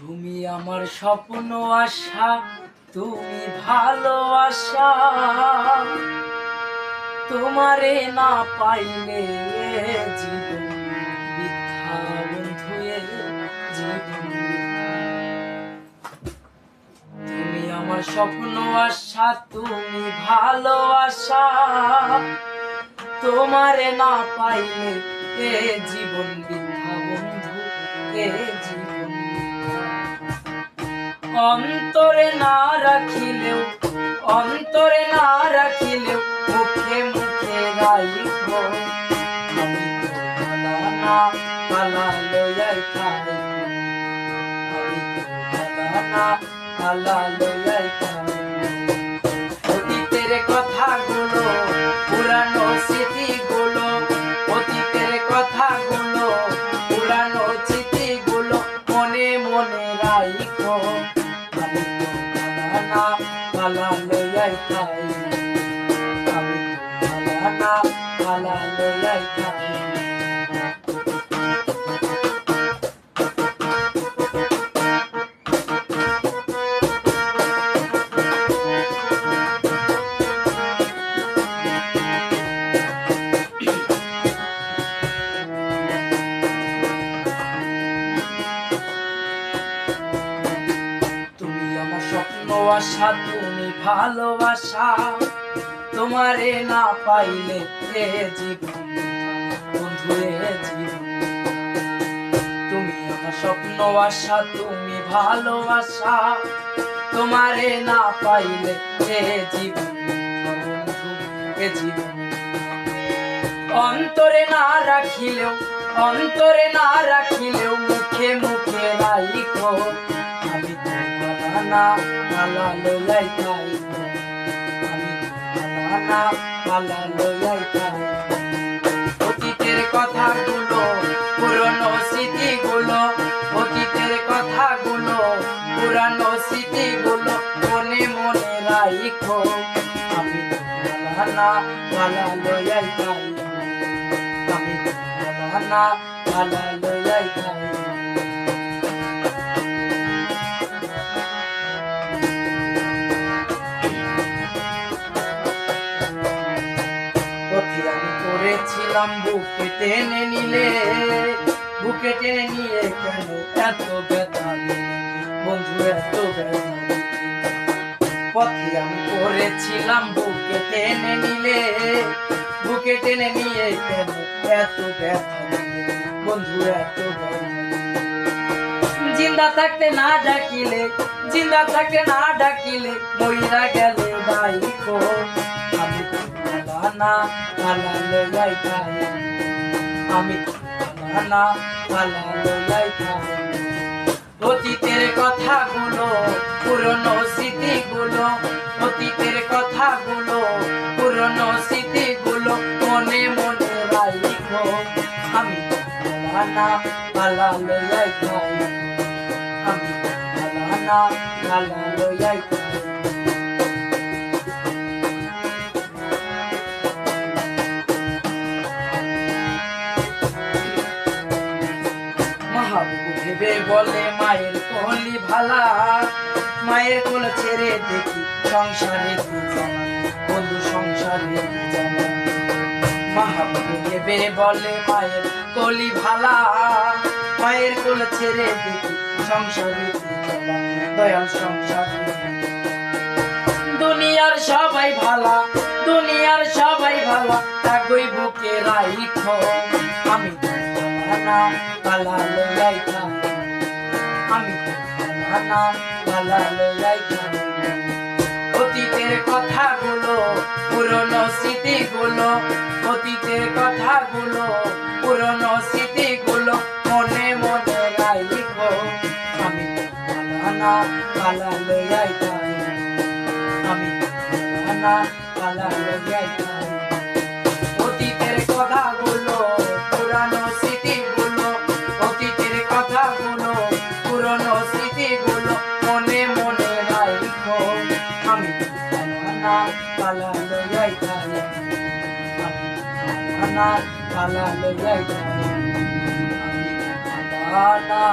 তুমি আমার স্বপ্ন আশা, তুমি ভালোবাসা তোমারে না পাইলে জীবন স্বপ্ন আশা, তুমি ভালোবাসা তোমারে না পাইলে এ জীবন বৃথা বন্ধু, এ। অন্তরে না রাখিলেও, অন্তরে না রাখিলেও মুখে মুখে রাইব ভালা লইয়াই খাই আমি তো না ভালা লইয়াই খাই আশা তুমি ভালোবাসা। তোমারে না পাইলে জীবন স্বপ্ন আশা, তুমি ভালোবাসা। তোমারে না পাইলে এ জীবন এ জীবন। অন্তরে না রাখিলেও, অন্তরে না রাখিলেও মুখে মুখে রাইখো। আমি না খাই। আমি না অতীতের কথাগুলো, পুরনো স্মৃতিগুলো পুরানো স্মৃতিগুলো মনে মনে রাইখো। আমি ভালা ভালা লইয়াই খাই। আমি ভালা ভালা লইয়াই খাই। করেছিলাম বুকে টেনে নিলে। আমি করেছিলাম বুকে টেনে নিলে, বুকে টেনে নিয়ে এত ব্যথা বন্ধু, এত জিন্দা থাকতে না ডাকিলে, জিন্দা থাকতে না ডাকিলে, মইরা গেলে ডাইকো আমি না ভালা লইয়াই খাই আমি না ভালা লইয়াই খাই অতীতের কথাগুলো, পুরনো স্মৃতিগুলো, অতীতের কথাগুলো, পুরনো স্মৃতিগুলো মনে মনে রাইখো আমি ভালা ভালা লইয়াই খাই। আমি ভালা ভালা লইয়াই খাই। মাহাবুবু ভেবে বলে মায়ের কোহলি ভালা। মায়ের কোল ছেড়ে দেখি সংসারে বন্ধু সংসারে মাহাবুবু ভেবে বলে মায়ের কলি ভালা। মায়ের কোল ছেড়ে দেখি সংসারে দয়াল সংসারে দুনিয়ার সবাই ভালা, দুনিয়ার সবাই ভালা তাগই বুকে রাইখো? আমি ভালা ভালা ভালা না ভালা লইয়াই খাই অতীতের কথাগুলো, পুরনো স্মৃতিগুলো, অতীতের কথাগুলো, পুরনো স্মৃতিগুলো মনে মনে রাইখো আমি তো ভালা না ভালা লইয়াই খাই আমি না পালা